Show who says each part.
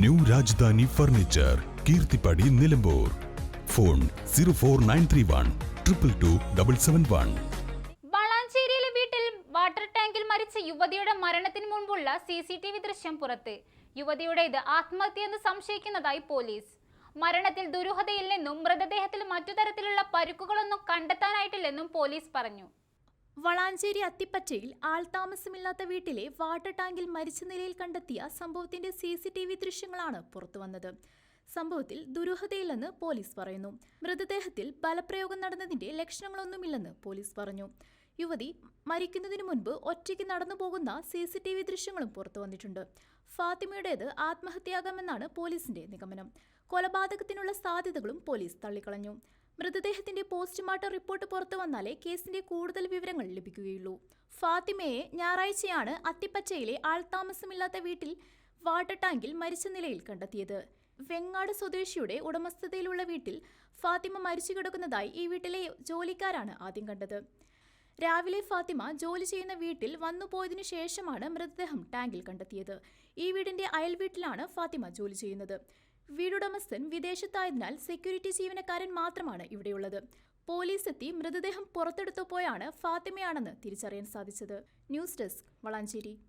Speaker 1: New Rajadhani furniture Keerthippadi Nilambur. Phone zero four nine three one triple two double seven one.
Speaker 2: വളാഞ്ചേരിയിലെ വീട്ടിൽ water ടാങ്കിൽ മരിച്ച യുവതിയുടെ മരണത്തിന് മുൻപുള്ള സി സി ടി വി ദൃശ്യം പുറത്ത്. യുവതിയുടേത് ആത്മഹത്യയെന്ന് സംശയിക്കുന്നതായി പോലീസ്. മരണത്തിൽ ദുരൂഹതയില്ലെന്നും മൃതദേഹത്തിൽ മറ്റു തരത്തിലുള്ള പരുക്കുകളൊന്നും കണ്ടെത്താനായിട്ടില്ലെന്നും പോലീസ് പറഞ്ഞു.
Speaker 3: വളാഞ്ചേരി അത്തിപ്പറ്റയിൽ ആൾതാമസമില്ലാത്ത വീട്ടിലെ വാട്ടർ ടാങ്കിൽ മരിച്ച നിലയിൽ കണ്ടെത്തിയ സംഭവത്തിന്റെ സി സി ടി വി ദൃശ്യങ്ങളാണ് പുറത്തുവന്നത് സംഭവത്തിൽ ദുരൂഹതയില്ലെന്ന് പോലീസ് പറയുന്നു. മൃതദേഹത്തിൽ ബലപ്രയോഗം നടന്നതിന്റെ ലക്ഷണങ്ങളൊന്നുമില്ലെന്ന് പോലീസ് പറഞ്ഞു. യുവതി മരിക്കുന്നതിനു മുൻപ് ഒറ്റയ്ക്ക് നടന്നു പോകുന്ന സി സി ടി വി ദൃശ്യങ്ങളും പുറത്തു വന്നിട്ടുണ്ട്. ഫാത്തിമയുടേത് ആത്മഹത്യാകാമെന്നാണ് പോലീസിന്റെ നിഗമനം. കൊലപാതകത്തിനുള്ള സാധ്യതകളും പോലീസ് തള്ളിക്കളഞ്ഞു. മൃതദേഹത്തിന്റെ പോസ്റ്റ്മോർട്ടം റിപ്പോർട്ട് പുറത്തു വന്നാലേ കേസിന്റെ കൂടുതൽ വിവരങ്ങൾ ലഭിക്കുകയുള്ളൂ. ഫാത്തിമയെ ഞായറാഴ്ചയാണ് അത്തിപ്പറ്റയിലെ ആൾതാമസമില്ലാത്ത വീട്ടിൽ വാട്ടർ ടാങ്കിൽ മരിച്ച നിലയിൽ കണ്ടെത്തിയത്. വെങ്ങാട് സ്വദേശിയുടെ ഉടമസ്ഥതയിലുള്ള വീട്ടിൽ ഫാത്തിമ മരിച്ചു കിടക്കുന്നതായി ഈ വീട്ടിലെ ജോലിക്കാരാണ് ആദ്യം കണ്ടത്. രാവിലെ ഫാത്തിമ ജോലി ചെയ്യുന്ന വീട്ടിൽ വന്നുപോയതിനു ശേഷമാണ് മൃതദേഹം ടാങ്കിൽ കണ്ടെത്തിയത്. ഈ വീടിന്റെ അയൽ വീട്ടിലാണ് ഫാത്തിമ ജോലി ചെയ്യുന്നത്. വീടുടമസ്ഥൻ വിദേശത്തായതിനാൽ സെക്യൂരിറ്റി ജീവനക്കാരൻ മാത്രമാണ് ഇവിടെയുള്ളത്. പോലീസ് എത്തി മൃതദേഹം പുറത്തെടുത്തപ്പോഴാണ് ഫാത്തിമയാണെന്ന് തിരിച്ചറിയാൻ സാധിച്ചത്. News desk Valanchery.